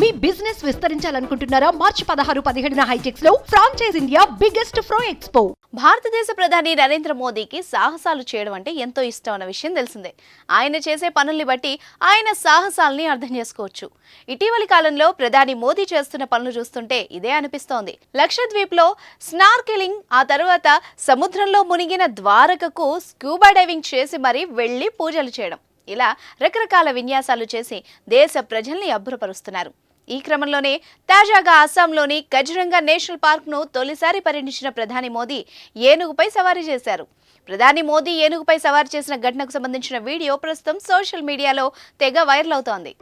మీ business విస్తరించాలనుకుంటున్నారా? మార్చి పదహారు పదిహేడున హైటెక్స్లో franchise India biggest fro expo భారతదేశ ప్రధాని నరేంద్ర మోదీకి సాహసాలు చేయడం అంటే ఎంతో ఇష్టం అన్న విషయం తెలిసిందే. ఆయన చేసే పనుల్ని బట్టి ఆయన సాహసాల్ని అర్థం చేసుకోవచ్చు. ఇటీవలి కాలంలో ప్రధాని మోదీ చేస్తున్న పనులు చూస్తుంటే ఇదే అనిపిస్తోంది. లక్షద్వీప్లో స్నార్కెలింగ్ ఆ తర్వాత సముద్రంలో మునిగిన ద్వారకకు స్కూబా డైవింగ్ చేసి మరీ వెళ్ళి పూజలు చేయడం. ఇలా రకరకాల విన్యాసాలు చేసి దేశ ప్రజల్ని అబ్బురపరుస్తున్నారు. ఈ క్రమంలోనే తాజాగా అస్సాంలోని కజిరంగా నేషనల్ పార్క్ను తొలిసారి పర్యటించిన ప్రధాని మోదీ ఏనుగుపై సవారీ చేశారు. ప్రధాని మోదీ ఏనుగుపై సవారీ చేసిన ఘటనకు సంబంధించిన వీడియో ప్రస్తుతం సోషల్ మీడియాలో తెగ వైరల్ అవుతోంది.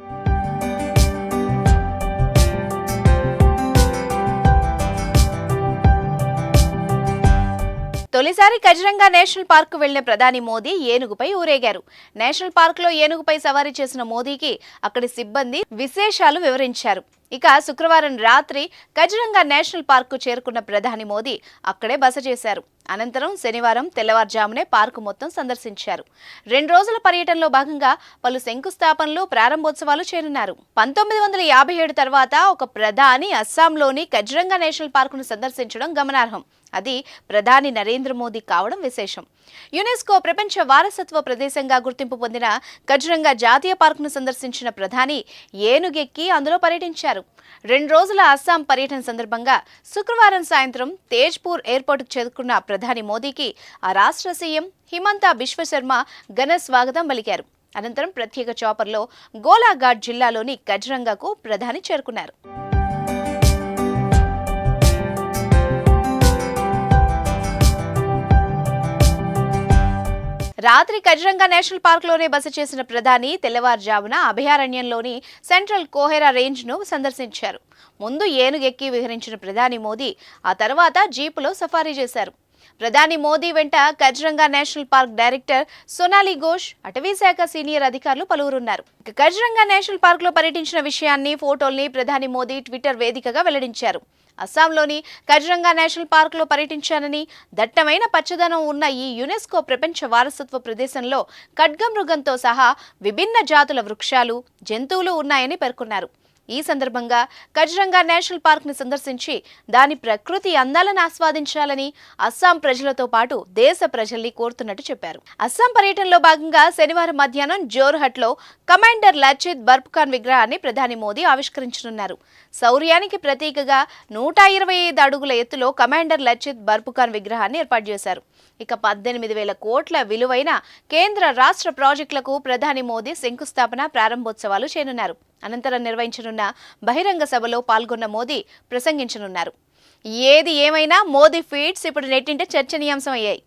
తొలిసారి కజరంగా నేషనల్ పార్క్ వెళ్ళిన ప్రధాని మోదీ ఏనుగుపై ఊరేగారు. నేషనల్ పార్క్లో ఏనుగుపై సవారీ చేసిన మోదీకి అక్కడి సిబ్బంది విశేషాలు వివరించారు. ఇక శుక్రవారం రాత్రి కజరంగా నేషనల్ పార్కు చేరుకున్న ప్రధాని మోదీ అక్కడే బస చేశారు. అనంతరం శనివారం తెల్లవారుజామునే పార్కు మొత్తం సందర్శించారు. రెండు రోజుల పర్యటనలో భాగంగా పలు శంకుస్థాపనలు ప్రారంభోత్సవాలు చేరున్నారు పంతొమ్మిది వందల యాభై ఏడు తర్వాత ఒక ప్రధాని అస్సాంలోని కజిరంగా నేషనల్ పార్కును సందర్శించడం గమనార్హం. అది ప్రధాని నరేంద్ర మోదీ కావడం విశేషం. యునెస్కో ప్రపంచ వారసత్వ ప్రదేశంగా గుర్తింపు పొందిన కజిరంగా జాతీయ పార్కును సందర్శించిన ప్రధాని ఏనుగెక్కి అందులో పర్యటించారు. రెండు రోజుల అస్సాం పర్యటన సందర్భంగా శుక్రవారం సాయంత్రం తేజ్పూర్ ఎయిర్పోర్టుకు చేరుకున్న ప్రధాని మోదీకి ఆ రాష్ట్ర సీఎం హిమంతా బిశ్వశర్మ ఘన స్వాగతం పలికారు. అనంతరం ప్రత్యేక చాపర్లో గోలాఘాట్ జిల్లాలోని కజరంగాకు ప్రధాని చేరుకున్నారు. రాత్రి కజరంగా నేషనల్ పార్క్లోనే బస చేసిన ప్రధాని తెల్లవారుజామున అభయారణ్యంలోని సెంట్రల్ కోహెరా రేంజ్ను సందర్శించారు. ముందు ఏనుగెక్కి విహరించిన ప్రధాని మోదీ ఆ తర్వాత జీపులో సఫారీ చేశారు. ప్రధాని మోదీ వెంట Kaziranga national park director Sonali Ghosh అటవీ శాఖ సీనియర్ అధికారులు పలువురున్నారు. కజరంగా నేషనల్ పార్క్లో పర్యటించిన విషయాన్ని ఫోటోల్ని ప్రధాని మోదీ ట్విట్టర్ వేదికగా వెల్లడించారు. అస్సాంలోని కజిరంగా నేషనల్ పార్క్లో పర్యటించానని దట్టమైన పచ్చదనం ఉన్న ఈ యునెస్కో ప్రపంచ వారసత్వ ప్రదేశంలో ఖడ్గమృగంతో సహా విభిన్న జాతుల వృక్షాలు జంతువులు ఉన్నాయని పేర్కొన్నారు. ఈ సందర్భంగా కజరంగా నేషనల్ పార్క్ని సందర్శించి దాని ప్రకృతి అందాలను ఆస్వాదించాలని అస్సాం ప్రజలతో పాటు దేశ ప్రజల్ని కోరుతున్నట్టు చెప్పారు. అస్సాం పర్యటనలో భాగంగా శనివారం మధ్యాహ్నం జోర్హట్లో కమాండర్ లచిత్ బర్పుఖాన్ విగ్రహాన్ని ప్రధాని మోదీ ఆవిష్కరించనున్నారు. శౌర్యానికి ప్రతీకగా నూట ఇరవై ఐదు అడుగుల ఎత్తులో కమాండర్ లచిత్ బర్పుఖాన్ విగ్రహాన్ని ఏర్పాటు చేశారు. ఇక పద్దెనిమిది వేల కోట్ల విలువైన కేంద్ర రాష్ట్ర ప్రాజెక్టులకు ప్రధాని మోదీ శంకుస్థాపన ప్రారంభోత్సవాలు చేయనున్నారు. అనంతరం నిర్వహించనున్న బహిరంగ సభలో పాల్గొన్న మోదీ ప్రసంగించనున్నారు. ఏది ఏమైనా మోదీ ఫీడ్స్ ఇప్పుడు నెట్టింటే చర్చనీయాంశం అయ్యాయి.